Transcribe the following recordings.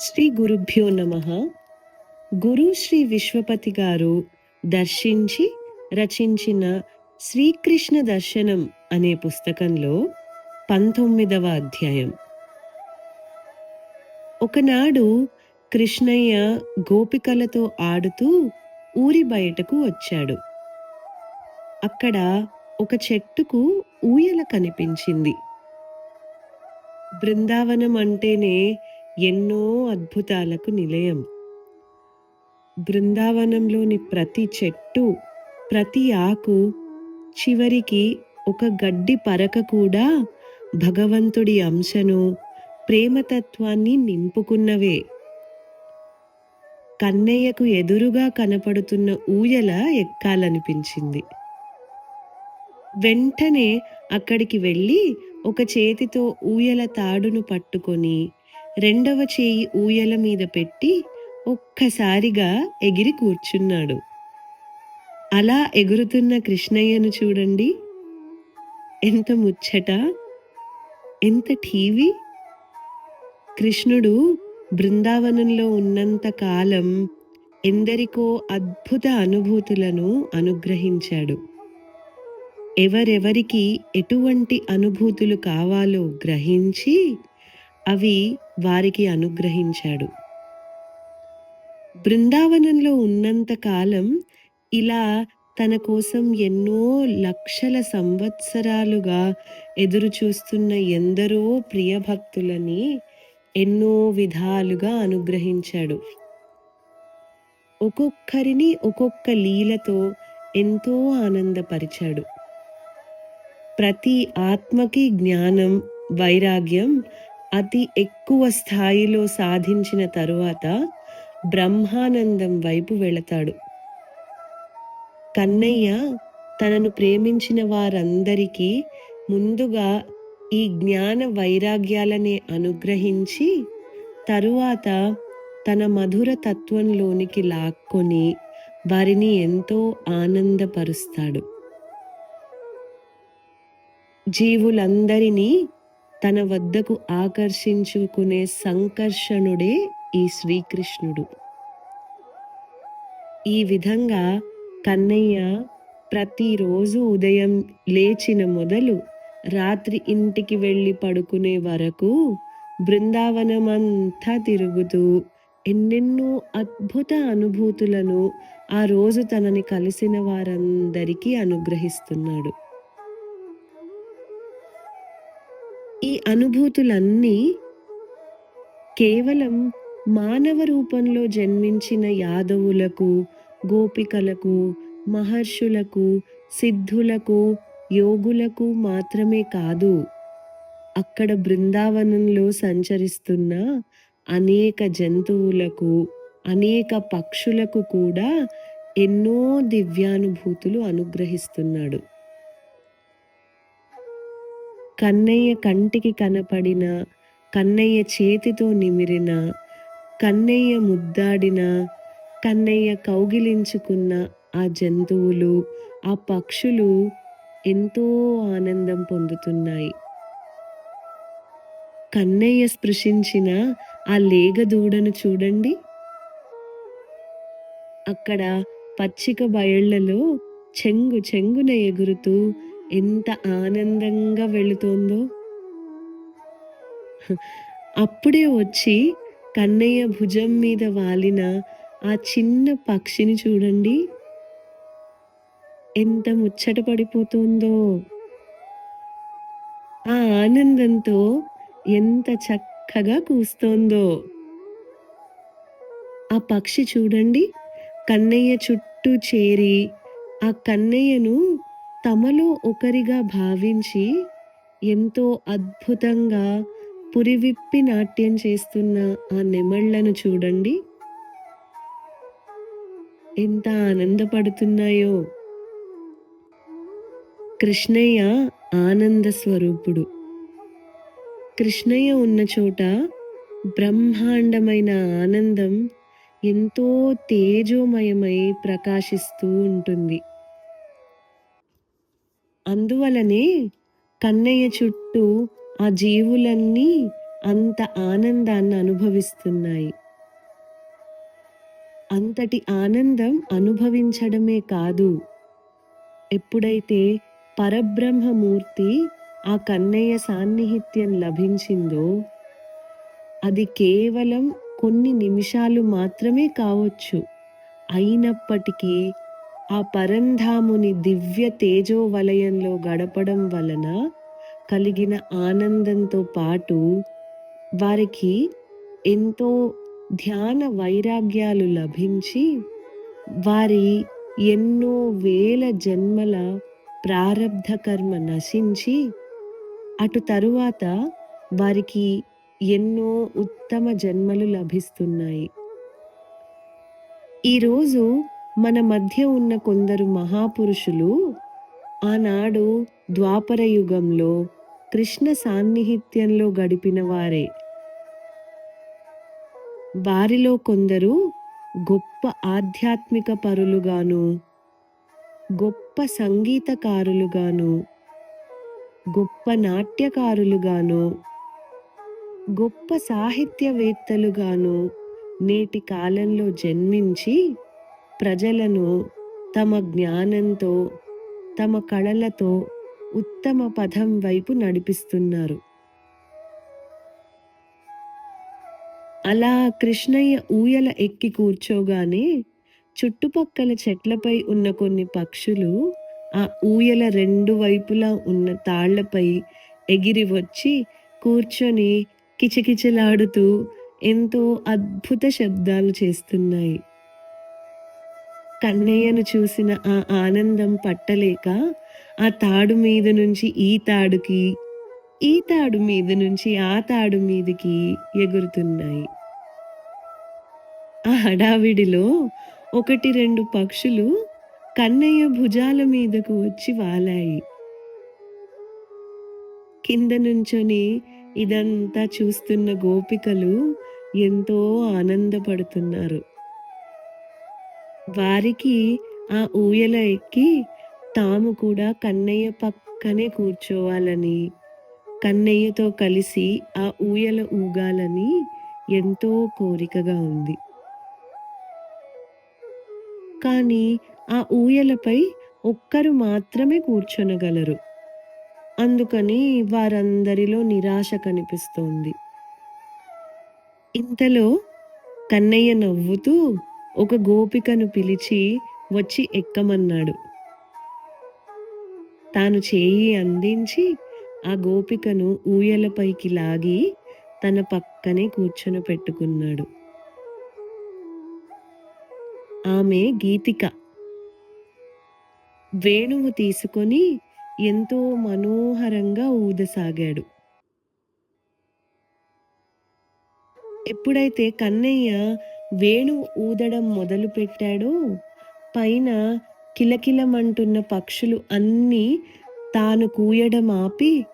శ్రీ గురుభ్యో నమ. గురు శ్రీ విశ్వపతి గారు దర్శించి రచించిన శ్రీకృష్ణ దర్శనం అనే పుస్తకంలో పంతొమ్మిదవ అధ్యాయం. ఒకనాడు కృష్ణయ్య గోపికలతో ఆడుతూ ఊరి బయటకు వచ్చాడు. అక్కడ ఒక చెట్టుకు ఊయల కనిపించింది. బృందావనం అంటేనే ఎన్నో అద్భుతాలకు నిలయం. బృందావనంలోని ప్రతి చెట్టు ప్రతి ఆకు చివరికి ఒక గడ్డి పరక కూడా భగవంతుడి అంశను ప్రేమతత్వాన్ని నింపుకున్నవే. కన్నయ్యకు ఎదురుగా కనపడుతున్న ఊయల ఎక్కాలనిపించింది. వెంటనే అక్కడికి వెళ్ళి ఒక చేతితో ఊయల తాడును పట్టుకొని రెండవ చేయి ఊయల మీద పెట్టి ఒక్కసారిగా ఎగిరి కూర్చున్నాడు. అలా ఎగురుతున్న కృష్ణయ్యను చూడండి. ఎంత ముచ్చట ఎంత ఠీవి. కృష్ణుడు బృందావనంలో ఉన్నంత కాలం ఎందరికో అద్భుత అనుభూతులను అనుగ్రహించాడు. ఎవరెవరికి ఎటువంటి అనుభూతులు కావాలో గ్రహించి అవి వారికి అనుగ్రహించాడు. బృందావనంలో ఉన్నంత కాలం ఇలా తన కోసం ఎన్నో లక్షల సంవత్సరాలుగా ఎదురుచూస్తున్న ఎందరో ప్రియభక్తులని ఎన్నో విధాలుగా అనుగ్రహించాడు. ఒక్కొక్కరిని ఒక్కొక్క లీలతో ఎంతో ఆనందపరిచాడు. ప్రతి ఆత్మకి జ్ఞానం వైరాగ్యం అతి ఎక్కువ స్థాయిలో సాధించిన తరువాత బ్రహ్మానందం వైపు వెళతాడు. కన్నయ్య తనను ప్రేమించిన వారందరికీ ముందుగా ఈ జ్ఞాన వైరాగ్యాలనే అనుగ్రహించి తరువాత తన మధుర తత్వంలోనికి లాక్కొని వారిని ఎంతో ఆనందపరుస్తాడు. జీవులందరినీ తన వద్దకు ఆకర్షించుకునే సంకర్షణుడే ఈ శ్రీకృష్ణుడు. ఈ విధంగా కన్నయ్య ప్రతిరోజు ఉదయం లేచిన మొదలు రాత్రి ఇంటికి వెళ్ళి పడుకునే వరకు బృందావనమంతా తిరుగుతూ ఎన్నెన్నో అద్భుత అనుభూతులను ఆ రోజు తనని కలిసిన వారందరికీ అనుగ్రహిస్తున్నాడు. అనుభూతులన్నీ కేవలం మానవ రూపంలో జన్మించిన యాదవులకు గోపికలకు మహర్షులకు సిద్ధులకు యోగులకు మాత్రమే కాదు అక్కడ బృందావనంలో సంచరిస్తున్న అనేక జంతువులకు అనేక పక్షులకు కూడా ఎన్నో దివ్యానుభూతులు అనుగ్రహిస్తున్నాడు. కన్నయ్య కంటికి కనపడిన కన్నయ్య చేతితో నిమిరిన కన్నయ్య ముద్దాడిన కన్నయ్య కౌగిలించుకున్న ఆ జంతువులు ఆ పక్షులు ఎంతో ఆనందం పొందుతున్నాయి. కన్నయ్య స్పృశించిన ఆ లేగ దూడను చూడండి. అక్కడ పచ్చిక బయళ్ళలో చెంగు చెంగున ఎగురుతూ ఎంత ఆనందంగా వెళుతోందో. అప్పుడే వచ్చి కన్నయ్య భుజం మీద వాలిన ఆ చిన్న పక్షిని చూడండి. ఎంత ముచ్చట పడిపోతుందో. ఆ ఆనందంతో ఎంత చక్కగా కూస్తోందో. ఆ పక్షి చూడండి కన్నయ్య చుట్టూ చేరి ఆ కన్నయ్యను తమలో ఒకరిగా భావించి ఎంతో అద్భుతంగా పురివిప్పి నాట్యం చేస్తున్న ఆ నెమళ్ళను చూడండి. ఎంత ఆనందపడుతున్నాయో. కృష్ణయ్య ఆనంద స్వరూపుడు. కృష్ణయ్య ఉన్న చోట బ్రహ్మాండమైన ఆనందం ఎంతో తేజోమయమై ప్రకాశిస్తూ ఉంటుంది. అందువలనే కన్నయ్య చుట్టూ ఆ జీవులన్నీ అంత ఆనందాన్ని అనుభవిస్తున్నాయి. అంతటి ఆనందం అనుభవించడమే కాదు. ఎప్పుడైతే పరబ్రహ్మమూర్తి ఆ కన్నయ్య సాన్నిహిత్యం లభించిందో అది కేవలం కొన్ని నిమిషాలు మాత్రమే కావచ్చు. అయినప్పటికీ ఆ పరంధాముని దివ్య తేజో వలయంలో గడపడం వలన కలిగిన ఆనందంతో పాటు వారికి ఎంతో ధ్యాన వైరాగ్యాలు లభించి వారి ఎన్నో వేల జన్మల ప్రారంధ కర్మ నశించి అటు తరువాత వారికి ఎన్నో ఉత్తమ జన్మలు లభిస్తున్నాయి. ఈరోజు మన మధ్య ఉన్న కొందరు మహాపురుషులు ఆనాడు ద్వాపర యుగంలో కృష్ణ సాన్నిహిత్యంలో గడిపిన వారే. వారిలో కొందరు గొప్ప ఆధ్యాత్మిక పరులుగాను గొప్ప సంగీతకారులుగాను గొప్ప నాట్యకారులుగాను గొప్ప సాహిత్యవేత్తలుగాను నేటి కాలంలో జన్మించి ప్రజలను తమ జ్ఞానంతో తమ కళలతో ఉత్తమ పథం వైపు నడిపిస్తున్నారు. అలా కృష్ణయ్య ఊయల ఎక్కి కూర్చోగానే చుట్టుపక్కల చెట్లపై ఉన్న కొన్ని పక్షులు ఆ ఊయల రెండు వైపులా ఉన్న తాళ్ళపై ఎగిరి వచ్చి కూర్చొని కిచకిచలాడుతూ ఎంతో అద్భుత శబ్దాలు చేస్తున్నాయి. కన్నయ్యను చూసిన ఆ ఆనందం పట్టలేక ఆ తాడు మీద నుంచి ఈ తాడుకి ఈ తాడు మీద నుంచి ఆ తాడు మీదికి ఎగురుతున్నాయి. ఆ హడావిడిలో ఒకటి రెండు పక్షులు కన్నయ్య భుజాల మీదకు వచ్చి వాలాయి. కింద నుంచొని ఇదంతా చూస్తున్న గోపికలు ఎంతో ఆనందపడుతున్నారు. వారికి ఆ ఊయల ఎక్కి తాము కూడా కన్నయ్య పక్కనే కూర్చోవాలని కన్నయ్యతో కలిసి ఆ ఊయల ఊగాలని ఎంతో కోరికగా ఉంది. కానీ ఆ ఊయలపై ఒక్కరు మాత్రమే కూర్చొనగలరు. అందుకని వారందరిలో నిరాశ కనిపిస్తోంది. ఇంతలో కన్నయ్య నవ్వుతూ ఒక గోపికను పిలిచి వచ్చి ఎక్కమన్నాడు. తాను చేయి అందించి ఆ గోపికను ఊయలపైకి లాగి తన పక్కనే కూర్చొని పెట్టుకున్నాడు. ఆమె గీతిక. వేణువు తీసుకొని ఎంతో మనోహరంగా ఊదసాగాడు. ఎప్పుడైతే కన్నయ్య వేణువు ఊదడం మొదలు పెట్టాడో. పైన కిలకిలమంటున్న పక్షులు అన్నీ తాను కూయడం ఆపి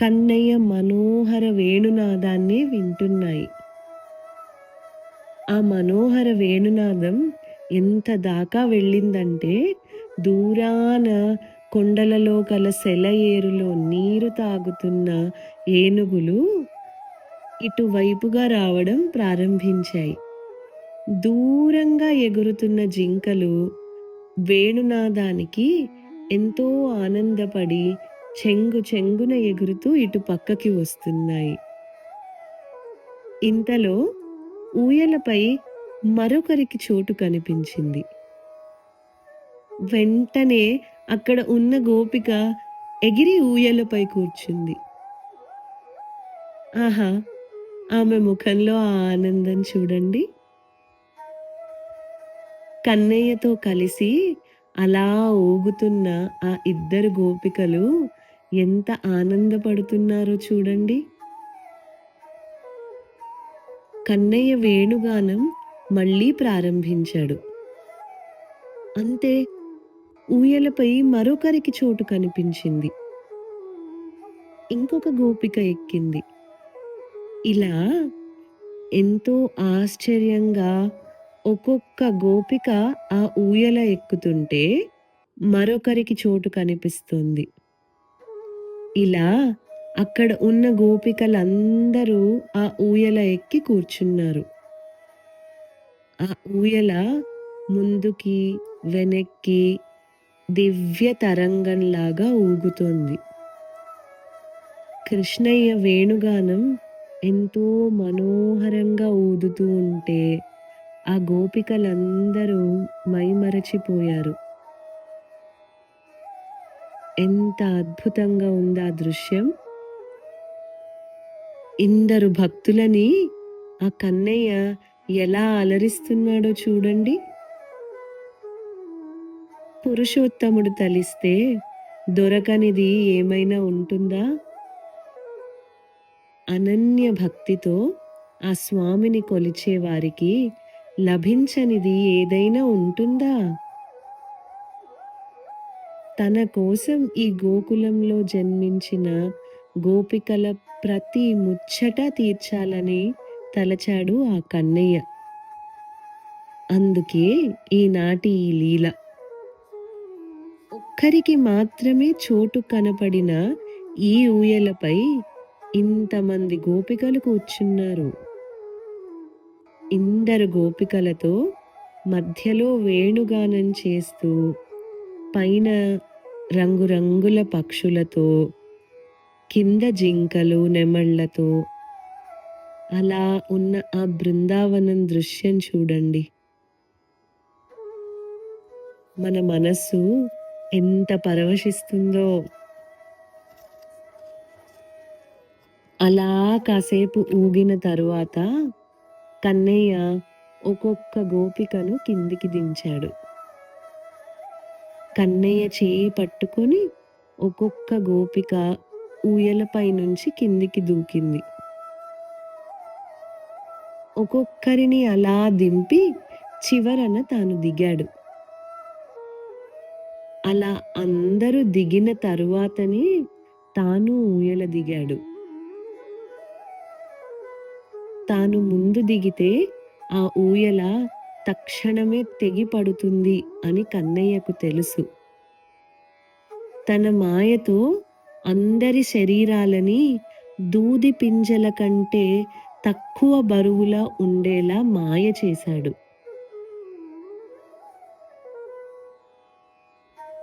కన్నయ్య మనోహర వేణునాదాన్ని వింటున్నాయి. ఆ మనోహర వేణునాదం ఎంత దాకా వెళ్ళిందంటే దూరాన కొండలలో గల సెలయేరులో నీరు తాగుతున్న ఏనుగులు ఇటువైపుగా రావడం ప్రారంభించాయి. దూరంగా ఎగురుతున్న జింకలు వేణునాదానికి ఎంతో ఆనందపడి చెంగు చెంగున ఎగురుతూ ఇటు పక్కకి వస్తున్నాయి. ఇంతలో ఊయలపై మరొకరికి చోటు కనిపించింది. వెంటనే అక్కడ ఉన్న గోపిక ఎగిరి ఊయలపై కూర్చుంది. ఆహా ఆమె ముఖంలో ఆ ఆనందం చూడండి. కన్నయ్యతో కలిసి అలా ఊగుతున్న ఆ ఇద్దరు గోపికలు ఎంత ఆనందపడుతున్నారో చూడండి. కన్నయ్య వేణుగానం మళ్ళీ ప్రారంభించాడు. అంతే ఊయలపై మరొకరికి చోటు కనిపించింది. ఇంకొక గోపిక ఎక్కింది. ఇలా ఎంతో ఆశ్చర్యంగా ఒక్కొక్క గోపిక ఆ ఊయల ఎక్కుతుంటే మరొకరికి చోటు కనిపిస్తుంది. ఇలా అక్కడ ఉన్న గోపికలందరూ ఆ ఊయల ఎక్కి కూర్చున్నారు. ఆ ఊయల ముందుకి వెనక్కి దివ్య తరంగంలాగా ఊగుతోంది. కృష్ణయ్య వేణుగానం ఎంతో మనోహరంగా ఊదుతూ ఉంటే ఆ గోపికలందరూ మైమరచిపోయారు. ఎంత అద్భుతంగా ఉంది ఆ దృశ్యం. ఇందరు భక్తులని ఆ కన్నయ్య ఎలా అలరిస్తున్నాడో చూడండి. పురుషోత్తముడు తలిస్తే దొరకనిది ఏమైనా ఉంటుందా? అనన్య భక్తితో ఆ స్వామిని కొలిచేవారికి లభించనిది ఏదైనా ఉంటుందా? తన కోసం ఈ గోకులంలో జన్మించిన గోపికల ప్రతి ముచ్చట తీర్చాలని తలచాడు ఆ కన్నయ్య. అందుకే ఈనాటి ఈ లీల. ఒక్కరికి మాత్రమే చోటు కనపడిన ఈ ఊయలపై ఇంతమంది గోపికలు కూర్చున్నారు. ఇందరు గోపికలతో మధ్యలో వేణుగానం చేస్తూ పైన రంగురంగుల పక్షులతో కింద జింకలు నెమళ్ళతో అలా ఉన్న ఆ బృందావనం దృశ్యం చూడండి. మన మనస్సు ఎంత పరవశిస్తుందో. అలా కాసేపు ఊగిన తరువాత కన్నయ్య ఒక్కొక్క గోపికను కిందికి దించాడు. కన్నయ్య చేయి పట్టుకొని ఒక్కొక్క గోపిక ఊయలపై నుంచి కిందికి దూకింది. ఒక్కొక్కరిని అలా దింపి చివరన తాను దిగాడు. అలా అందరూ దిగిన తరువాతనే తాను ఊయల దిగాడు. తాను ముందు దిగితే ఆ ఊయల తక్షణమే తెగి పడుతుంది అని కన్నయ్యకు తెలుసు. తన మాయతో అందరి శరీరాలని దూది పింజల కంటే తక్కువ బరువులా ఉండేలా మాయ చేశాడు.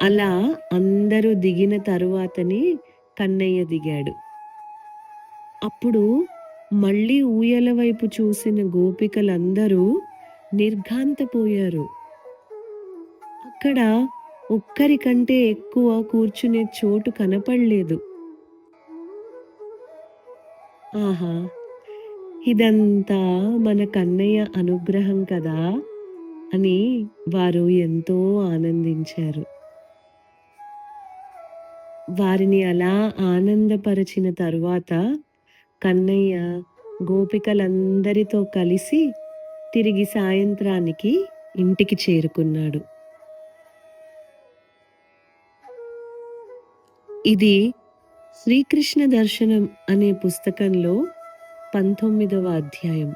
అలా అందరూ దిగిన తరువాతనే కన్నయ్య దిగాడు. అప్పుడు మళ్ళీ ఊయల వైపు చూసిన గోపికలందరూ నిర్ఘాంతపోయారు. అక్కడ ఒక్కరికంటే ఎక్కువ కూర్చునే చోటు కనపడలేదు. ఆహా ఇదంతా మన కన్నయ్య అనుగ్రహం కదా అని వారు ఎంతో ఆనందించారు. వారిని అలా ఆనందపరచిన తరువాత కన్నయ్య గోపికలందరితో కలిసి తిరిగి సాయంత్రానికి ఇంటికి చేరుకున్నాడు. ఇది శ్రీకృష్ణ దర్శనం అనే పుస్తకంలో పంతొమ్మిదవ అధ్యాయం.